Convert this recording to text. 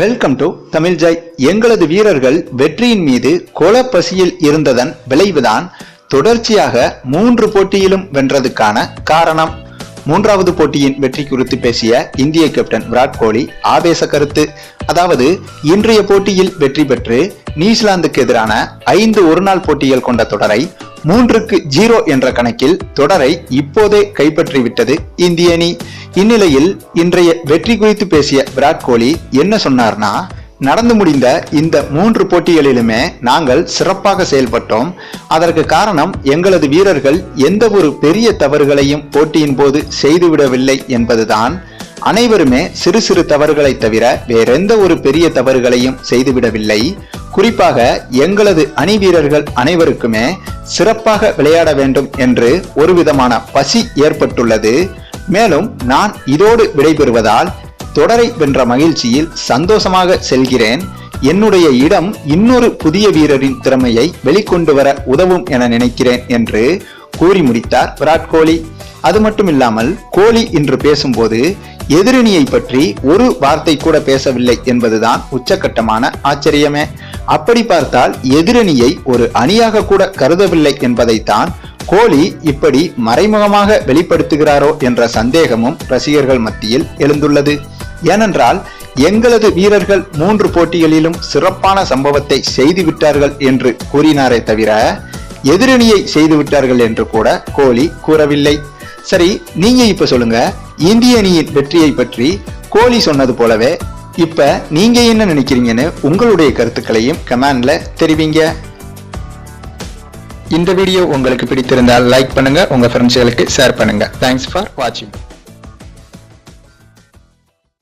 Welcome to Tamil Joy எங்களது வீரர்கள் வெற்றியின் மீது கோலப்பசியில் இருந்ததன் விளைவுதான் தொடர்ச்சியாக மூன்று போட்டியிலும் வென்றதுக்கான காரணம். மூன்றாவது போட்டியின் வெற்றி குறித்து பேசிய இந்திய கேப்டன் விராட் கோலி ஆவேச கருத்து. அதாவது இன்றைய போட்டியில் வெற்றி பெற்று நியூசிலாந்துக்கு எதிரான ஐந்து ஒருநாள் போட்டிகள் கொண்ட தொடரை மூன்றுக்கு ஜீரோ என்ற கணக்கில் தொடரை இப்போதே கைப்பற்றிவிட்டது இந்திய அணி. இந்நிலையில் இன்றைய வெற்றி குறித்து பேசிய விராட் கோலி என்ன சொன்னார்னா நடந்து முடிந்த இந்த மூன்று போட்டிகளிலுமே நாங்கள் சிறப்பாக செயல்பட்டோம். அதற்கு காரணம் எங்களது வீரர்கள் எந்த ஒரு பெரிய தவறுகளையும் போட்டியின் போது செய்துவிடவில்லை என்பதுதான். அனைவருமே சிறு சிறு தவறுகளை தவிர வேறெந்த ஒரு பெரிய தவறுகளையும் செய்துவிடவில்லை. குறிப்பாக எங்களது அணி வீரர்கள் அனைவருக்குமே சிறப்பாக விளையாட வேண்டும் என்று ஒரு விதமான பசி ஏற்பட்டுள்ளது. மேலும் நான் இதோடு விடைபெறுவதால் தொடரை வென்ற மகிழ்ச்சியில் சந்தோஷமாக செல்கிறேன். என்னுடைய இடம் இன்னொரு புதிய வீரரின் திறமையை வெளிக்கொண்டு வர உதவும் என நினைக்கிறேன் என்று கூறி முடித்தார் விராட் கோலி. அது மட்டும் இல்லாமல் கோலி இன்று பேசும்போது எதிரணியை பற்றி ஒரு வார்த்தை கூட பேசவில்லை என்பதுதான் உச்சக்கட்டமான ஆச்சரியமே. அப்படி பார்த்தால் எதிரணியை ஒரு அணியாக கூட கருதவில்லை என்பதைத்தான் கோலி இப்படி மறைமுகமாக வெளிப்படுத்துகிறாரோ என்ற சந்தேகமும் ரசிகர்கள் மத்தியில் எழுந்துள்ளது. ஏனென்றால் எங்களது வீரர்கள் மூன்று போட்டிகளிலும் சிறப்பான சம்பவத்தை செய்துவிட்டார்கள் என்று கூறினாரே தவிர எதிரணியை செய்துவிட்டார்கள் என்று கூட கோலி கூறவில்லை. சரி நீங்க இப்ப சொல்லுங்க இந்திய அணியின் வெற்றியை பற்றி கோலி சொன்னது போலவே இப்ப நீங்க என்ன நினைக்கிறீங்கன்னு உங்களுடைய கருத்துக்களையும் கமெண்ட்ல தெரிவிங்க. இந்த வீடியோ உங்களுக்கு பிடித்திருந்தால் லைக் பண்ணுங்க உங்க ஃப்ரெண்ட்ஸ்களுக்கு ஷேர் பண்ணுங்க. தேங்க்ஸ் ஃபார் வாட்சிங்